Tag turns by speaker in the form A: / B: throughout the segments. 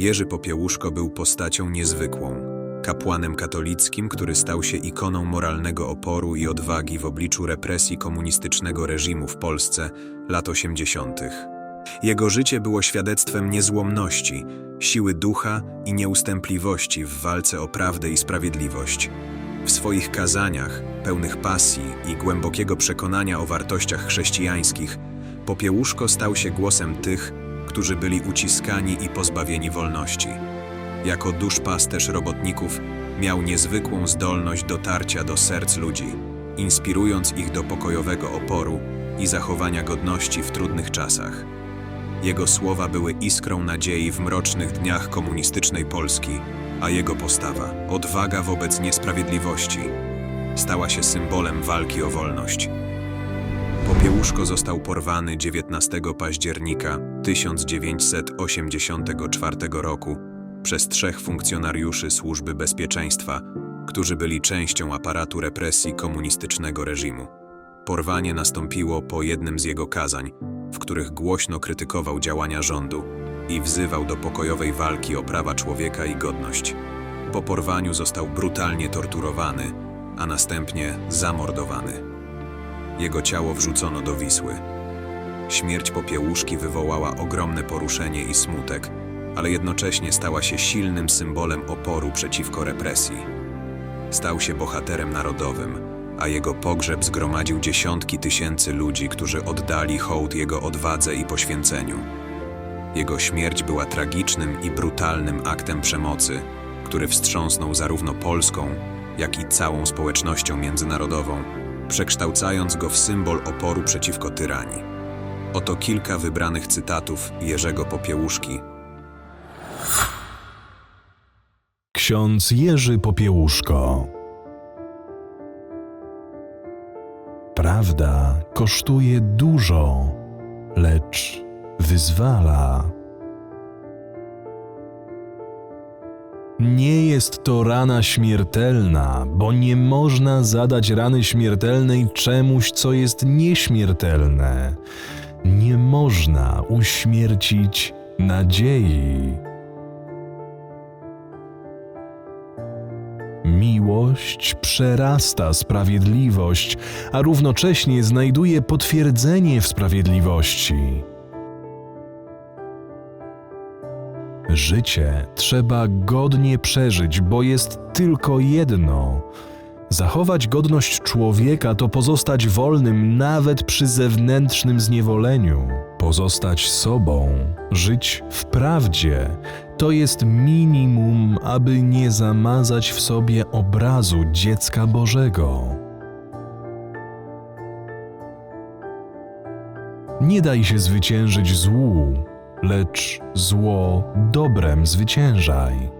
A: Jerzy Popiełuszko był postacią niezwykłą. Kapłanem katolickim, który stał się ikoną moralnego oporu i odwagi w obliczu represji komunistycznego reżimu w Polsce lat 80. Jego życie było świadectwem niezłomności, siły ducha i nieustępliwości w walce o prawdę i sprawiedliwość. W swoich kazaniach, pełnych pasji i głębokiego przekonania o wartościach chrześcijańskich, Popiełuszko stał się głosem tych, którzy byli uciskani i pozbawieni wolności. Jako duszpasterz robotników miał niezwykłą zdolność dotarcia do serc ludzi, inspirując ich do pokojowego oporu i zachowania godności w trudnych czasach. Jego słowa były iskrą nadziei w mrocznych dniach komunistycznej Polski, a jego postawa, odwaga wobec niesprawiedliwości, stała się symbolem walki o wolność. Popiełuszko został porwany 19 października 1984 roku przez trzech funkcjonariuszy Służby Bezpieczeństwa, którzy byli częścią aparatu represji komunistycznego reżimu. Porwanie nastąpiło po jednym z jego kazań, w których głośno krytykował działania rządu i wzywał do pokojowej walki o prawa człowieka i godność. Po porwaniu został brutalnie torturowany, a następnie zamordowany. Jego ciało wrzucono do Wisły. Śmierć Popiełuszki wywołała ogromne poruszenie i smutek, ale jednocześnie stała się silnym symbolem oporu przeciwko represji. Stał się bohaterem narodowym, a jego pogrzeb zgromadził dziesiątki tysięcy ludzi, którzy oddali hołd jego odwadze i poświęceniu. Jego śmierć była tragicznym i brutalnym aktem przemocy, który wstrząsnął zarówno Polską, jak i całą społecznością międzynarodową, przekształcając go w symbol oporu przeciwko tyranii. Oto kilka wybranych cytatów Jerzego Popiełuszki,
B: Ksiądz Jerzy Popiełuszko. Prawda kosztuje dużo, lecz wyzwala. Nie jest to rana śmiertelna, bo nie można zadać rany śmiertelnej czemuś, co jest nieśmiertelne. Nie można uśmiercić nadziei. Miłość przerasta sprawiedliwość, a równocześnie znajduje potwierdzenie w sprawiedliwości. Życie trzeba godnie przeżyć, bo jest tylko jedno. Zachować godność człowieka to pozostać wolnym nawet przy zewnętrznym zniewoleniu. Pozostać sobą, żyć w prawdzie to jest minimum, aby nie zamazać w sobie obrazu dziecka Bożego. Nie daj się zwyciężyć złu, lecz zło dobrem zwyciężaj.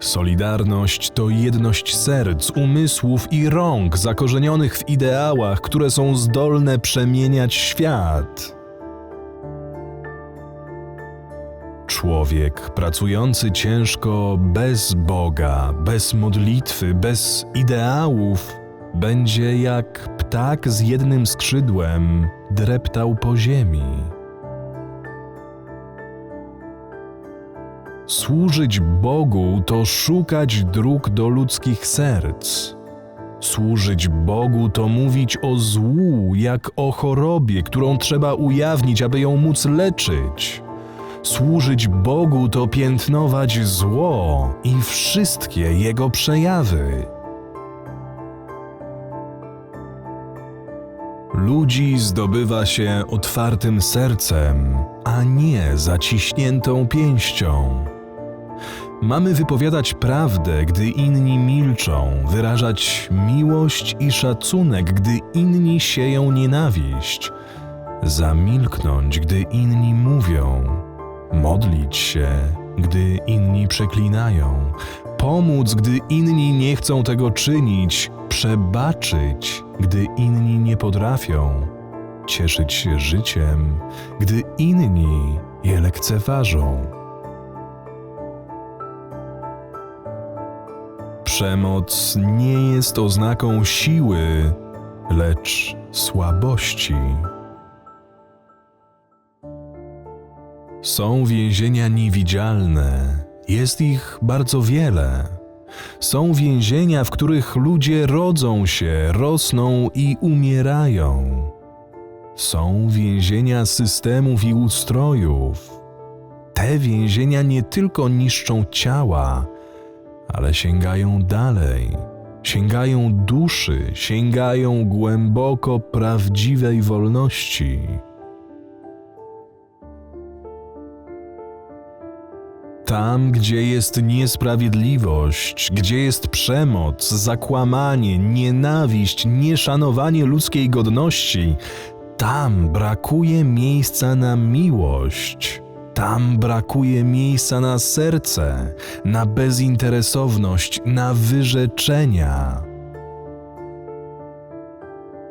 B: Solidarność to jedność serc, umysłów i rąk zakorzenionych w ideałach, które są zdolne przemieniać świat. Człowiek pracujący ciężko bez Boga, bez modlitwy, bez ideałów, będzie jak ptak z jednym skrzydłem dreptał po ziemi. Służyć Bogu to szukać dróg do ludzkich serc. Służyć Bogu to mówić o złu, jak o chorobie, którą trzeba ujawnić, aby ją móc leczyć. Służyć Bogu to piętnować zło i wszystkie jego przejawy. Ludzi zdobywa się otwartym sercem, a nie zaciśniętą pięścią. Mamy wypowiadać prawdę, gdy inni milczą, wyrażać miłość i szacunek, gdy inni sieją nienawiść, zamilknąć, gdy inni mówią, modlić się, gdy inni przeklinają, pomóc, gdy inni nie chcą tego czynić, przebaczyć, gdy inni nie potrafią, cieszyć się życiem, gdy inni je lekceważą. Przemoc nie jest oznaką siły, lecz słabości. Są więzienia niewidzialne, jest ich bardzo wiele. Są więzienia, w których ludzie rodzą się, rosną i umierają. Są więzienia systemów i ustrojów. Te więzienia nie tylko niszczą ciała, ale sięgają dalej, sięgają duszy, sięgają głęboko prawdziwej wolności. Tam, gdzie jest niesprawiedliwość, gdzie jest przemoc, zakłamanie, nienawiść, nieszanowanie ludzkiej godności, tam brakuje miejsca na miłość. Tam brakuje miejsca na serce, na bezinteresowność, na wyrzeczenia.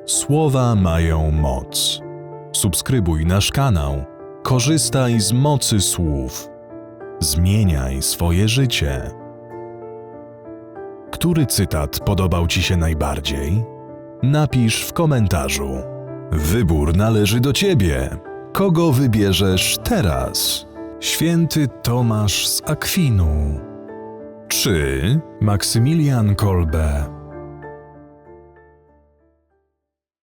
B: Słowa mają moc. Subskrybuj nasz kanał. Korzystaj z mocy słów. Zmieniaj swoje życie. Który cytat podobał Ci się najbardziej? Napisz w komentarzu. Wybór należy do Ciebie. Kogo wybierzesz teraz? Święty Tomasz z Akwinu. Czy Maksymilian Kolbe